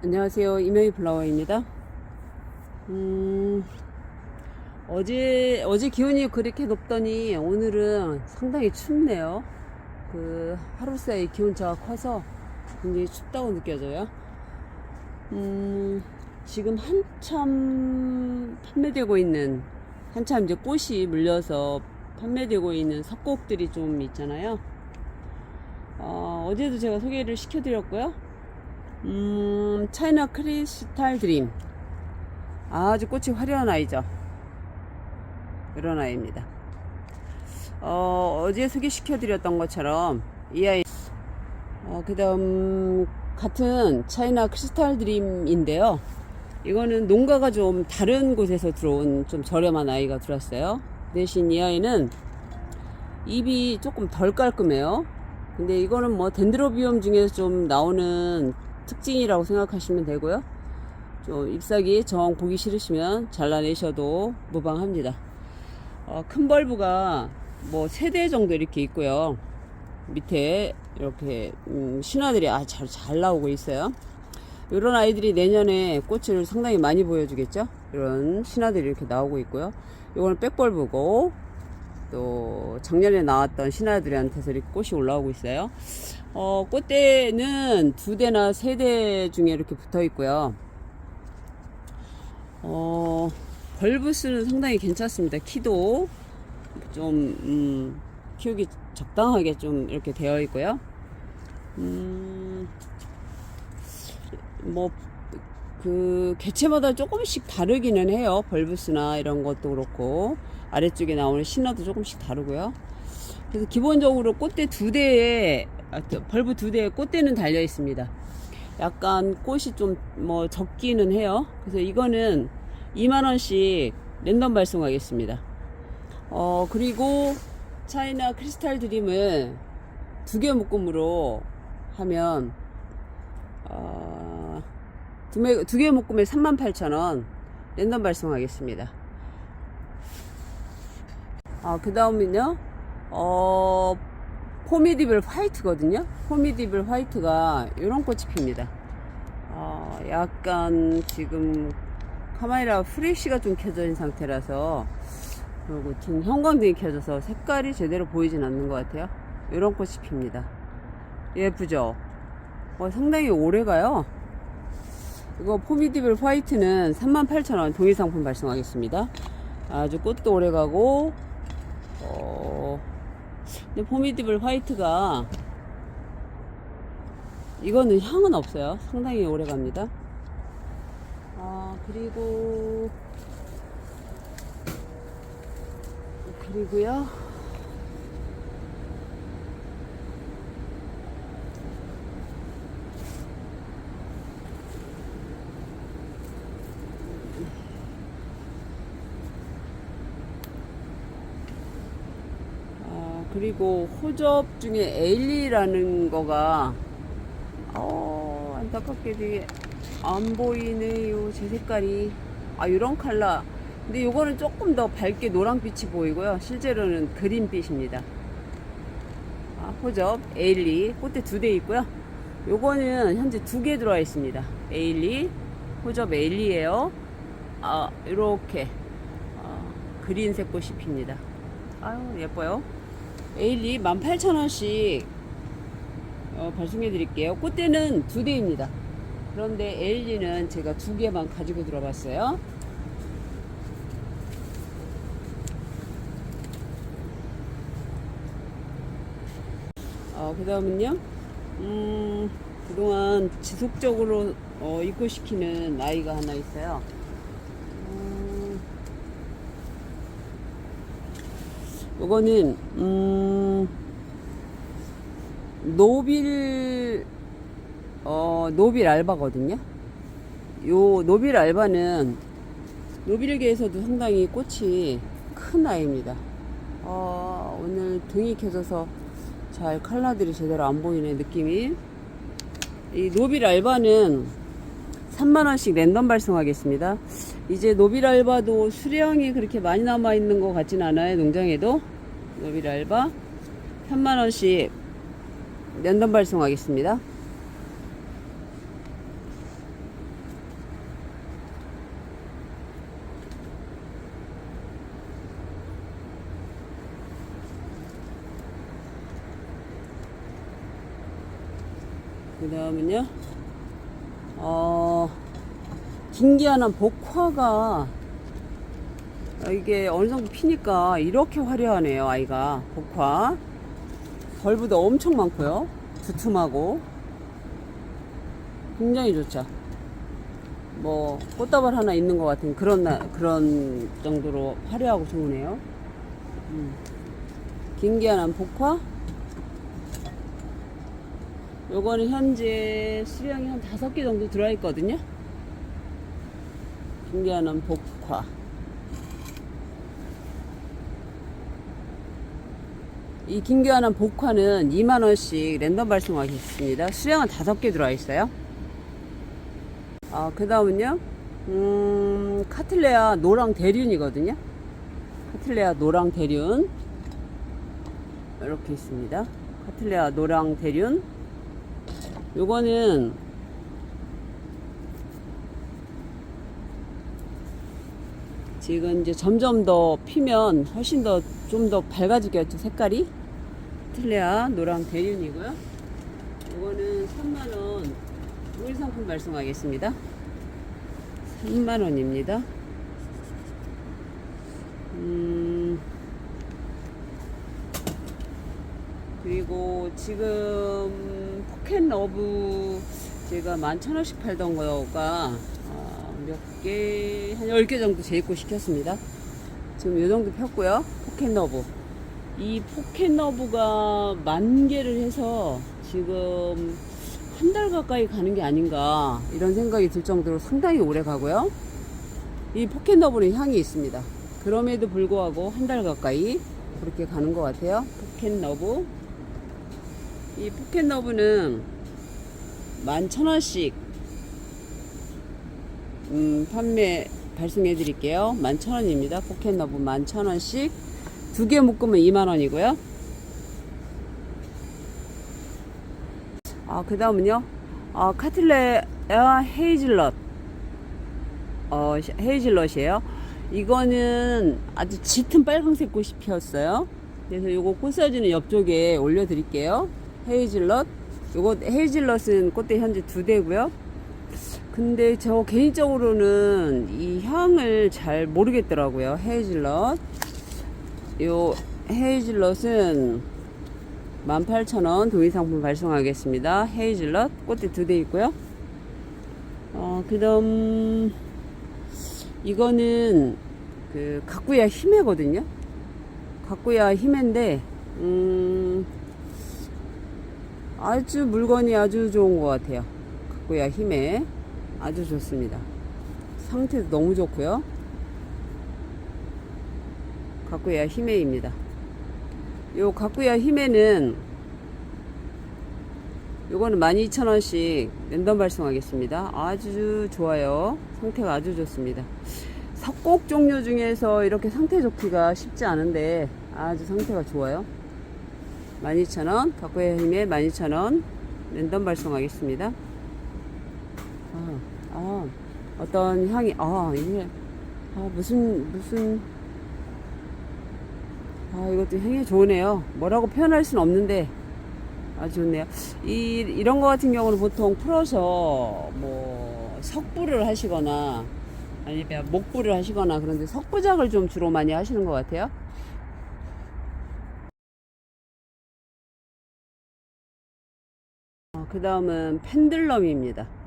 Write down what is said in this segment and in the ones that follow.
안녕하세요. 이명희 플라워입니다. 음, 어제, 어제 기온이 그렇게 높더니 오늘은 상당히 춥네요. 그 하루 사이 기온차가 커서 굉장히 춥다고 느껴져요. 음, 지금 한참 판매되고 있는, 한참 이제 꽃이 물려서 판매되고 있는 석곡들이 좀 있잖아요. 어, 어제도 제가 소개를 시켜드렸고요. 음, 차이나 크리스탈 드림. 아주 꽃이 화려한 아이죠. 이런 아이입니다. 어, 어제 소개시켜드렸던 것처럼 이 아이, 어, 그 다음, 같은 차이나 크리스탈 드림인데요. 이거는 농가가 좀 다른 곳에서 들어온 좀 저렴한 아이가 들어왔어요. 대신 이 아이는 잎이 조금 덜 깔끔해요. 근데 이거는 뭐 덴드로비움 중에서 좀 나오는 특징이라고 생각하시면 되고요. 좀 잎사귀 정 보기 싫으시면 잘라내셔도 무방합니다. 어, 큰 벌브가 뭐 세 대 정도 이렇게 있고요. 밑에 이렇게 음, 신화들이 아주 잘, 잘 나오고 있어요. 이런 아이들이 내년에 꽃을 상당히 많이 보여주겠죠. 이런 신화들이 이렇게 나오고 있고요. 이거는 백벌브고 또 작년에 나왔던 신화들한테서 이렇게 꽃이 올라오고 있어요. 어, 꽃대는 두 대나 세 대 중에 이렇게 붙어 있고요. 어, 벌브스는 상당히 괜찮습니다. 키도 좀, 음, 키우기 적당하게 좀 이렇게 되어 있고요. 음, 뭐, 그, 개체마다 조금씩 다르기는 해요. 벌브스나 이런 것도 그렇고. 아래쪽에 나오는 신화도 조금씩 다르고요. 그래서 기본적으로 꽃대 두 대에, 아, 저, 벌브 두 대에 꽃대는 달려 있습니다. 약간 꽃이 좀 뭐 적기는 해요. 그래서 이거는 2만원씩 랜덤 발송하겠습니다. 어, 그리고 차이나 크리스탈 드림을 두개 묶음으로 하면, 어, 두 개, 두개 묶음에 38,000원 랜덤 발송하겠습니다. 아, 그 다음은요, 어, 포미디블 화이트거든요. 포미디블 화이트가 이런 꽃이 핍니다. 어, 약간 지금 카메라 프레쉬가 좀 켜져 있는 상태라서 그리고 지금 형광등이 켜져서 색깔이 제대로 보이진 않는 것 같아요. 이런 꽃이 핍니다. 예쁘죠? 어, 상당히 오래 가요. 이거 포미디블 화이트는 38,000원 동일 상품 발송하겠습니다. 아주 꽃도 오래 가고 어, 근데 포미디블 화이트가 이거는 향은 없어요. 상당히 오래 갑니다. 아, 그리고 그리고요. 아, 그리고 호접 중에 에일리라는 거가 어, 안타깝게 되게 안 보이네요. 제 색깔이. 아, 이런 컬러. 근데 요거는 조금 더 밝게 노란빛이 보이고요. 실제로는 그린빛입니다. 아, 호접, 에일리. 꽃대 두 대 있고요. 요거는 현재 두 개 들어와 있습니다. 에일리, 호접 에일리에요. 아, 요렇게. 아, 그린색 꽃이 핍니다. 아유, 예뻐요. 에일리 18,000원씩 어, 발송해 드릴게요. 꽃대는 두 대입니다. 그런데 에일리는 제가 두 개만 가지고 들어봤어요. 어, 그 다음은요, 음, 그동안 지속적으로 어, 입고시키는 아이가 하나 있어요. 요거는, 음, 노빌 어 노빌 알바거든요. 요 노빌 알바는 노빌계에서도 상당히 꽃이 큰 아이입니다. 어, 오늘 등이 켜져서 잘 칼라들이 제대로 안 보이네 느낌이. 이 노빌 알바는 3만원씩 랜덤 발송하겠습니다. 이제 노비랄바도 수량이 그렇게 많이 남아 있는 것 같진 않아요. 농장에도 노비랄바 3만 원씩 랜덤 발송하겠습니다. 그 다음은요, 어, 긴기한한 복화가 이게 어느 정도 피니까 이렇게 화려하네요, 아이가. 복화. 벌브도 엄청 많고요. 두툼하고. 굉장히 좋죠. 뭐, 꽃다발 하나 있는 것 같은 그런, 나- 그런 정도로 화려하고 좋으네요. 음. 긴기한한 복화. 요거는 현재 수량이 한 다섯 개 정도 들어있거든요. 긴기한한 복화. 이 긴교하는 복화는 2만원씩 랜덤 발송하겠습니다. 수량은 5개 들어와 있어요. 아, 그 다음은요, 음, 카틀레아 노랑 대륜이거든요. 카틀레아 노랑 대륜. 이렇게 있습니다. 카틀레아 노랑 대륜. 요거는 지금 이제 점점 더 피면 훨씬 더좀더 밝아지겠죠 색깔이. 틀레아 노랑 대륜이고요. 이거는 3만원 우리 상품 발송하겠습니다. 3만원입니다. 음. 그리고 지금 포켓 러브 제가 11,000원씩 팔던 거가 어, 몇 개, 한 10개 정도 재입고 시켰습니다. 지금 요 정도 폈고요. 포켓 러브. 이 포켓 러브가 만 개를 해서 지금 한 달 가까이 가는 게 아닌가 이런 생각이 들 정도로 상당히 오래 가고요. 이 포켓 러브는 향이 있습니다. 그럼에도 불구하고 한 달 가까이 그렇게 가는 것 같아요. 포켓 러브. 이 포켓 러브는 11,000원씩 음, 판매 발송해 드릴게요. 11,000원입니다. 포켓 러브 11,000원씩 두 개 묶으면 2만원이고요. 아, 그 다음은요. 아, 카틀레아 헤이즐넛. 어, 헤이즐넛이에요. 이거는 아주 짙은 빨강색 꽃이 피었어요. 그래서 요거 꽃 사진은 옆쪽에 올려드릴게요. 헤이즐넛. 요거 헤이즐넛은 꽃대 현재 두 대고요. 근데 저 개인적으로는 이 향을 잘 모르겠더라고요. 헤이즐넛. 요 헤이즐넛은 18,000원 동의상품 발송하겠습니다. 헤이즐넛 꽃대 두 대 있고요. 어, 그 다음, 이거는 그 가꾸야 히메거든요. 가꾸야 히메인데, 음, 아주 물건이 아주 좋은 것 같아요. 가꾸야 히메. 아주 좋습니다. 상태도 너무 좋고요. 가꾸야 히메입니다. 요 가꾸야 히메는 요거는 12,000원씩 랜덤 발송하겠습니다. 아주 좋아요. 상태가 아주 좋습니다. 석곡 종류 중에서 이렇게 상태 좋기가 쉽지 않은데 아주 상태가 좋아요. 12,000원, 가꾸야 히메 12,000원 랜덤 발송하겠습니다. 아, 아, 어떤 향이, 아, 이게, 아, 무슨, 무슨, 아, 이것도 향이 좋으네요. 뭐라고 표현할 수는 없는데, 아주 좋네요. 이, 이런 거 같은 경우는 보통 풀어서, 뭐, 석부를 하시거나, 아니면 목부를 하시거나, 그런데 석부작을 좀 주로 많이 하시는 것 같아요. 어, 그 다음은 펜들럼입니다.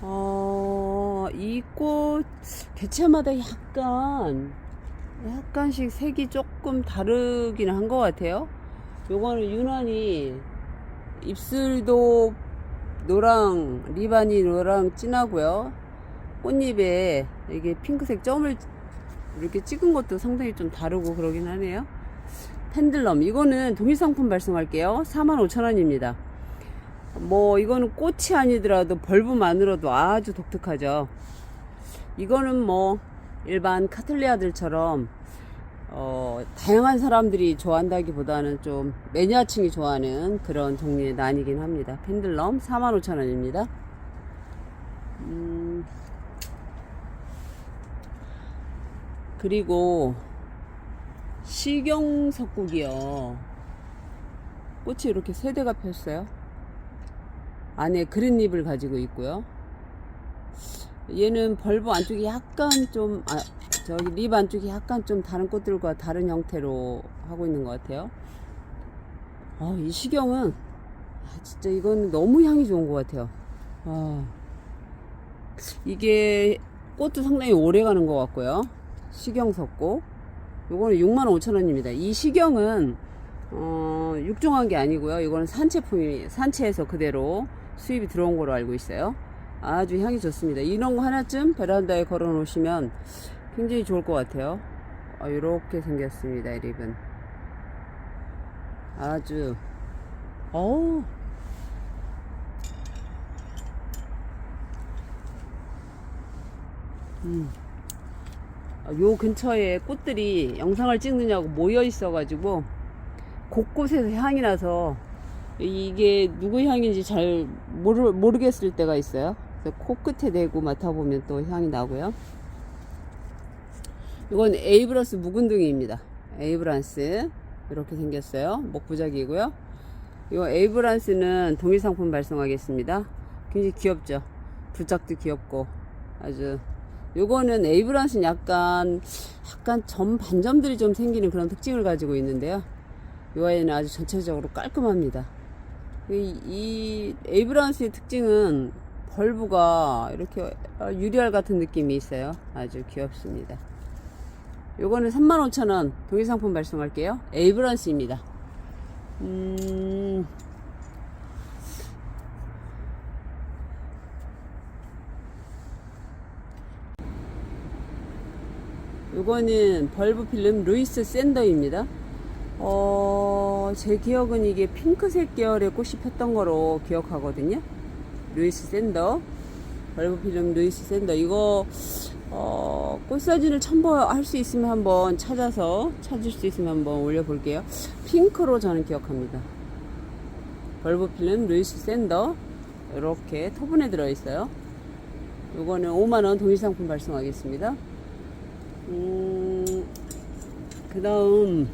어, 이 꽃 개체마다 약간 약간씩 색이 조금 다르긴 한 것 같아요. 요거는 유난히 입술도 노랑 리반이 노랑 진하고요. 꽃잎에 이게 핑크색 점을 이렇게 찍은 것도 상당히 좀 다르고 그러긴 하네요. 펜들럼 이거는 동일상품 발송할게요. 45,000원입니다. 뭐 이거는 꽃이 아니더라도 벌브만으로도 아주 독특하죠. 이거는 뭐 일반 카틀레아들처럼 어, 다양한 사람들이 좋아한다기보다는 좀 매니아층이 좋아하는 그런 종류의 난이긴 합니다. 펜들럼 45,000원입니다. 음, 그리고 시경석국이요. 꽃이 이렇게 세 대가 폈어요. 안에 그린립을 가지고 있고요. 얘는 벌브 안쪽이 약간 좀, 아, 저기 립 안쪽이 약간 좀 다른 꽃들과 다른 형태로 하고 있는 것 같아요. 아, 이 시경은, 아, 진짜 이건 너무 향이 좋은 것 같아요. 아, 이게 꽃도 상당히 오래 가는 것 같고요. 시경 섰고, 요거는 65,000원입니다. 이 시경은, 어, 육종한 게 아니고요. 이거는 산채품이, 산채에서 그대로 수입이 들어온 거로 알고 있어요. 아주 향이 좋습니다. 이런 거 하나쯤 베란다에 걸어 놓으시면 굉장히 좋을 것 같아요. 아, 이렇게 생겼습니다. 이 립은. 아주, 어우. 음. 아, 요 근처에 꽃들이 영상을 찍느냐고 모여 있어가지고 곳곳에서 향이 나서 이게 누구 향인지 잘 모르, 모르겠을 때가 있어요. 코끝에 대고 맡아보면 또 향이 나고요. 이건 에이브런스 묵은둥이입니다. 에이브란스 이렇게 생겼어요. 목부작이고요. 이 에이브란스는 동일 상품 발송하겠습니다. 굉장히 귀엽죠. 부작도 귀엽고 아주 요거는 에이브란스는 약간 약간 점 반점들이 좀 생기는 그런 특징을 가지고 있는데요. 이 아이는 아주 전체적으로 깔끔합니다. 이, 이 에이브란스의 특징은 벌브가 이렇게 유리알 같은 느낌이 있어요. 아주 귀엽습니다. 요거는 35,000원 동일 상품 발송할게요. 에이브란스입니다. 음, 요거는 벌브 필름 루이스 샌더입니다. 어, 제 기억은 이게 핑크색 계열의 꽃이 폈던 거로 기억하거든요. 루이스 샌더. 벌브 필름 루이스 샌더. 이거, 어, 꽃 사진을 첨부할 수 있으면 한번 찾아서, 찾을 수 있으면 한번 올려볼게요. 핑크로 저는 기억합니다. 벌브 필름 루이스 샌더. 이렇게 토분에 들어있어요. 요거는 5만원 동일상품 발송하겠습니다. 음, 그 다음,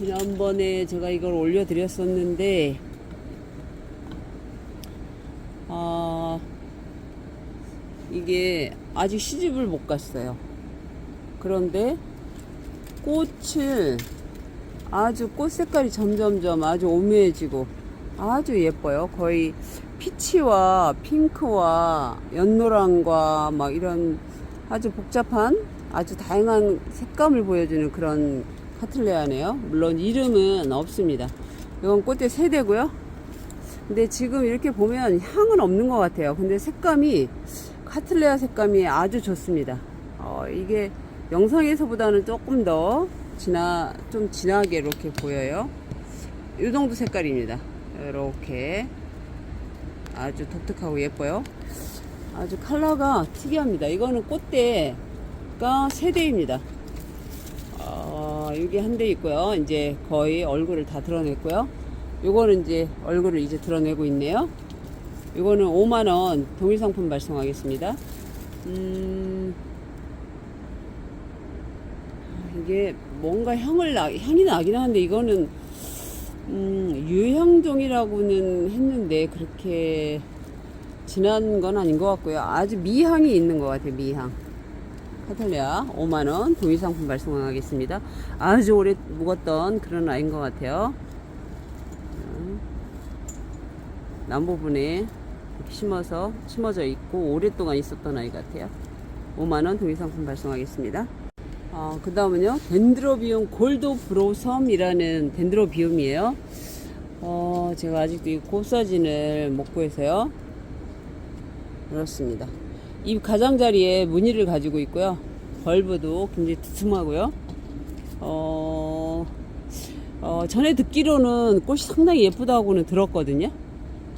지난번에 제가 이걸 올려드렸었는데, 아, 이게 아직 시집을 못 갔어요. 그런데 꽃을 아주 꽃 색깔이 점점점 아주 오묘해지고 아주 예뻐요. 거의 피치와 핑크와 연노랑과 막 이런 아주 복잡한 아주 다양한 색감을 보여주는 그런 카틀레아네요. 물론 이름은 없습니다. 이건 꽃대 세대고요. 근데 지금 이렇게 보면 향은 없는 것 같아요. 근데 색감이 카틀레아 색감이 아주 좋습니다. 어, 이게 영상에서보다는 조금 더 진하 좀 진하게 이렇게 보여요. 이 정도 색깔입니다. 이렇게 아주 독특하고 예뻐요. 아주 컬러가 특이합니다. 이거는 꽃대가 세 대입니다. 어, 여기 한 대 있고요. 이제 거의 얼굴을 다 드러냈고요. 요거는 이제 얼굴을 이제 드러내고 있네요. 요거는 5만원 동일 상품 발송하겠습니다. 음, 이게 뭔가 향을 나, 향이 나긴 하는데 이거는 음, 유향종이라고는 했는데 그렇게 진한 건 아닌 것 같고요. 아주 미향이 있는 것 같아요. 미향. 카탈리아 5만원 동일 상품 발송하겠습니다. 아주 오래 묵었던 그런 아이인 것 같아요. 음, 남 부분에 이렇게 심어서 심어져 있고 오랫동안 있었던 아이 같아요. 5만원 동일 상품 발송하겠습니다. 어, 그 다음은요, 덴드로비움 골드 브로섬이라는 덴드로비움이에요. 어, 제가 아직도 이 곱사진을 못 구해서요. 그렇습니다. 이 가장자리에 무늬를 가지고 있고요. 벌브도 굉장히 두툼하고요. 어, 어, 전에 듣기로는 꽃이 상당히 예쁘다고는 들었거든요.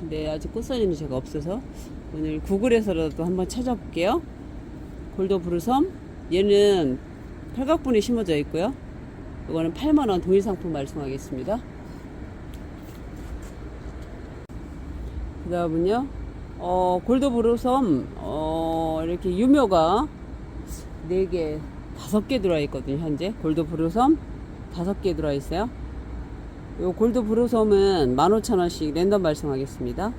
근데 아직 꽃사진이 제가 없어서 오늘 구글에서라도 한번 찾아볼게요. 골드 브루섬. 얘는 팔각분에 심어져 있고요. 이거는 8만원 동일 상품 발송하겠습니다. 그 다음은요, 어, 골드 브루섬, 어, 이렇게 유묘가 4개, 5개 들어와 있거든요, 현재. 골드 브루섬 5개 들어와 있어요. 요 골드 브로섬은 15,000원씩 랜덤 발송하겠습니다.